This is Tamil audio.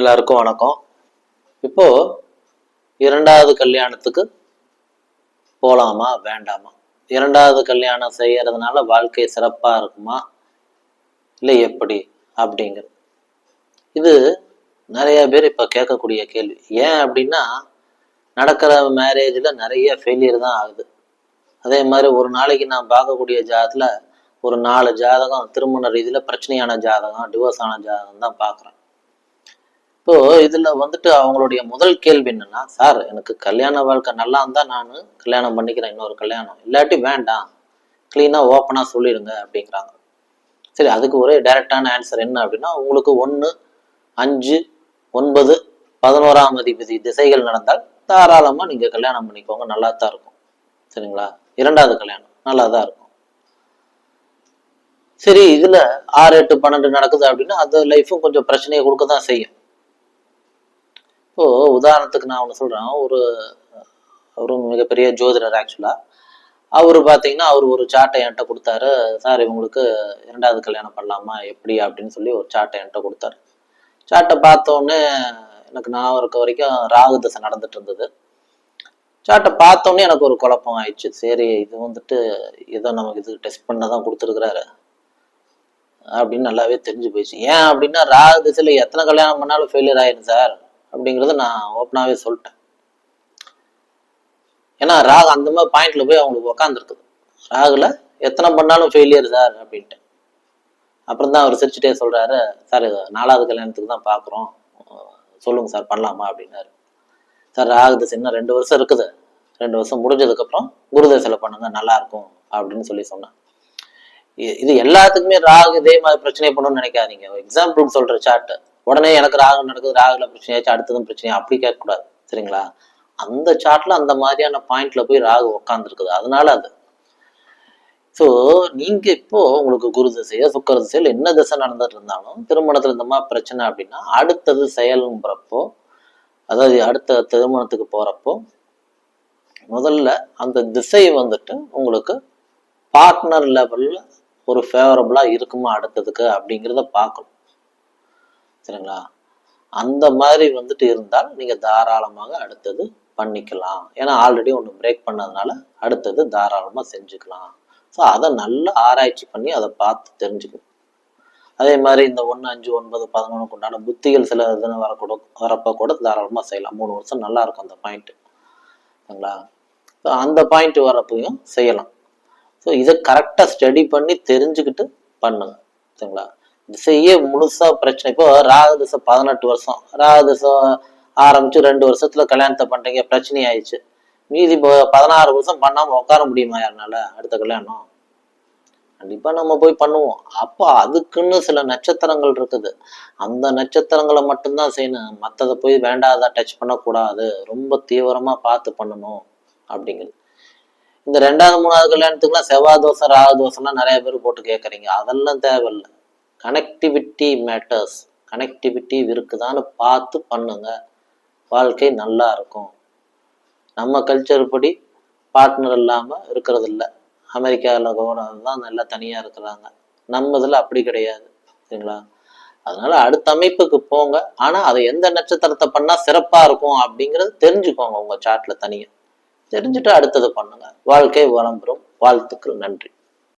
எல்லாருக்கும் வணக்கம். இப்போ இரண்டாவது கல்யாணத்துக்கு போகலாமா வேண்டாமா? இரண்டாவது கல்யாணம் செய்யறதுனால வாழ்க்கை சிறப்பாக இருக்குமா? இல்லை எப்படி அப்படிங்கிறது. இது நிறைய பேர் இப்போ கேட்கக்கூடிய கேள்வி. ஏன் அப்படின்னா நடக்கிற மேரேஜில் நிறைய ஃபெயிலியர் தான் ஆகுது. அதே மாதிரி ஒரு நாளைக்கு நான் பார்க்கக்கூடிய ஜாதத்தில் ஒரு நாலு ஜாதகம் திருமண ரீதியில் பிரச்சனையான ஜாதகம் டிவோர்ஸ் ஆன ஜாதகம் தான் பார்க்குறேன். இப்போ இதில் வந்துட்டு அவங்களுடைய முதல் கேள்வி என்னன்னா சார் எனக்கு கல்யாண வாழ்க்கை நல்லா இருந்தால் நான் கல்யாணம் பண்ணிக்கிறேன் இன்னொரு கல்யாணம். இல்லாட்டி வேண்டாம். க்ளீனாக ஓப்பனாக சொல்லிடுங்க அப்படிங்கிறாங்க. சரி அதுக்கு ஒரே டைரக்டான ஆன்சர் என்ன அப்படின்னா உங்களுக்கு ஒன்று அஞ்சு ஒன்பது பதினோராம் அதிபதி திசைகள் நடந்தால் தாராளமாக நீங்கள் கல்யாணம் பண்ணிக்கோங்க நல்லா தான் இருக்கும். சரிங்களா? இரண்டாவது கல்யாணம் நல்லா தான் இருக்கும். சரி இதில் ஆறு எட்டு பன்னெண்டு நடக்குது அப்படின்னா அது லைஃப்பும் கொஞ்சம் பிரச்சனையை கொடுக்க தான் செய்யும். இப்போ உதாரணத்துக்கு நான் ஒன்று சொல்றேன். ஒரு ஒரு மிகப்பெரிய ஜோதிடர் ஆக்சுவலா அவர் பார்த்தீங்கன்னா அவர் ஒரு சார்ட்டை என்கிட்ட கொடுத்தாரு. சார் இவங்களுக்கு இரண்டாவது கல்யாணம் பண்ணலாமா? எப்படி? அப்படின்னு சொல்லி ஒரு சார்ட்டை என்கிட்ட கொடுத்தாரு. சார்ட்டை பார்த்தோன்னே எனக்கு நான் இருக்க வரைக்கும் ராகு தசை நடந்துட்டு இருந்தது. சார்ட்டை பார்த்தோன்னே எனக்கு ஒரு குழப்பம் ஆயிடுச்சு. சரி இது வந்துட்டு ஏதோ நமக்கு இது டெஸ்ட் பண்ண தான் கொடுத்துருக்குறாரு. அப்படின்னு நல்லாவே தெரிஞ்சு போயிடுச்சு. ஏன் அப்படின்னா ராகு திசையில் எத்தனை கல்யாணம் பண்ணாலும் ஃபெயிலியர் ஆயிடும் சார். அப்படிங்கிறத நான் ஓப்பனாகவே சொல்லிட்டேன். ஏன்னா ராகு அந்த மாதிரி பாயிண்ட்ல போய் அவங்களுக்கு உக்காந்துருக்குது. ராகுல எத்தனை பண்ணாலும் ஃபெயிலியர் சார் அப்படின்ட்டு. அப்புறம் தான் அவர் சிரிச்சுட்டே சொல்றாரு சார் நாலாவது கல்யாணத்துக்கு தான் பார்க்குறோம் சொல்லுங்க சார் பண்ணலாமா? அப்படின்னாரு. சார் ராகு சின்ன இன்னும் ரெண்டு வருஷம் இருக்குது. ரெண்டு வருஷம் முடிஞ்சதுக்கப்புறம் குரு பண்ணுங்க நல்லா இருக்கும் அப்படின்னு சொல்லி சொன்னேன் இது எல்லாத்துக்குமே ராகு இதே மாதிரி பிரச்சனை பண்ணணும்னு நினைக்காதீங்க. எக்ஸாம்பிளுக்கு சொல்ற சார்ட்டு உடனே எனக்கு ராகு நடக்குது ராகுல பிரச்சனையாச்சு அடுத்ததும் பிரச்சனை அப்படி கேட்கக்கூடாது. சரிங்களா? அந்த சார்ட்ல அந்த மாதிரியான பாயிண்ட்ல போய் ராகு உக்காந்துருக்குது. அதனால அது. ஸோ நீங்க இப்போ உங்களுக்கு குரு திசையோ சுக்கர திசையில் என்ன திசை நடந்துட்டு இருந்தாலும் திருமணத்துல இந்த மாதிரி பிரச்சனை அப்படின்னா அடுத்தது செயலுங்கிறப்போ அதாவது அடுத்த திருமணத்துக்கு போறப்போ முதல்ல அந்த திசை வந்துட்டு உங்களுக்கு பார்ட்னர் லெவல்ல ஒரு ஃபேவரபுளா இருக்குமா அடுத்ததுக்கு அப்படிங்கிறத பார்க்கணும். சரிங்களா? அந்த மாதிரி வந்துட்டு இருந்தால் நீங்கள் தாராளமாக அடுத்தது பண்ணிக்கலாம். ஏன்னா ஆல்ரெடி ஒன்று பிரேக் பண்ணதுனால அடுத்தது தாராளமாக செஞ்சுக்கலாம். ஸோ அதை நல்லா ஆராய்ச்சி பண்ணி அதை பார்த்து தெரிஞ்சுக்கணும். அதே மாதிரி இந்த ஒன்று அஞ்சு ஒன்பது பதினொன்றுக்கு உண்டான புத்திகள் சில இதுன்னு வரக்கூட வரப்போ கூட தாராளமாக செய்யலாம். மூணு வருஷம் நல்லா இருக்கும் அந்த பாயிண்ட்டு சரிங்களா? ஸோ அந்த பாயிண்ட் வரப்பையும் செய்யலாம். ஸோ இதை கரெக்டாக ஸ்டடி பண்ணி தெரிஞ்சுக்கிட்டு பண்ணுங்க. சரிங்களா? திசையே முழுசா பிரச்சனை. இப்போ ராகு திசை பதினெட்டு வருஷம். ராகு திசை ஆரம்பிச்சு ரெண்டு வருஷத்துல கல்யாணத்தை பண்றீங்க பிரச்சனை ஆயிடுச்சு மீதி இப்போ பதினாறு வருஷம் பண்ணாம உட்கார முடியுமா யாருனால அடுத்த கல்யாணம்? கண்டிப்பா நம்ம போய் பண்ணுவோம். அப்போ அதுக்குன்னு சில நட்சத்திரங்கள் இருக்குது. அந்த நட்சத்திரங்களை மட்டும்தான் செய்யணும். மற்றதை போய் வேண்டாத டச் பண்ணக்கூடாது. ரொம்ப தீவிரமா பார்த்து பண்ணணும் அப்படிங்கிறது. இந்த ரெண்டாவது மூணாவது கல்யாணத்துக்குலாம் செவ்வாய் தோசை ராகு தோசைலாம் நிறைய பேர் போட்டு கேட்குறீங்க. அதெல்லாம் தேவையில்லை. கனெக்டிவிட்டி மேட்டர்ஸ் கனெக்டிவிட்டி இருக்குதான்னு பார்த்து பண்ணுங்க. வாழ்க்கை நல்லா இருக்கும். நம்ம கல்ச்சர் படி பார்ட்னர் இல்லாமல் இருக்கிறது இல்லை. அமெரிக்காவில் கூட தான் நல்லா தனியாக இருக்கிறாங்க. நம்ம இதில் அப்படி கிடையாது. சரிங்களா? அதனால அடுத்த அமைப்புக்கு போங்க. ஆனால் அதை எந்த நட்சத்திரத்தை பண்ணால் சிறப்பாக இருக்கும் அப்படிங்கிறது தெரிஞ்சுக்கோங்க உங்கள் சார்ட்டில் தனியாக தெரிஞ்சுட்டு அடுத்தது பண்ணுங்க. வாழ்க்கை வளம்பெறும் வாழ்த்துக்கள். நன்றி.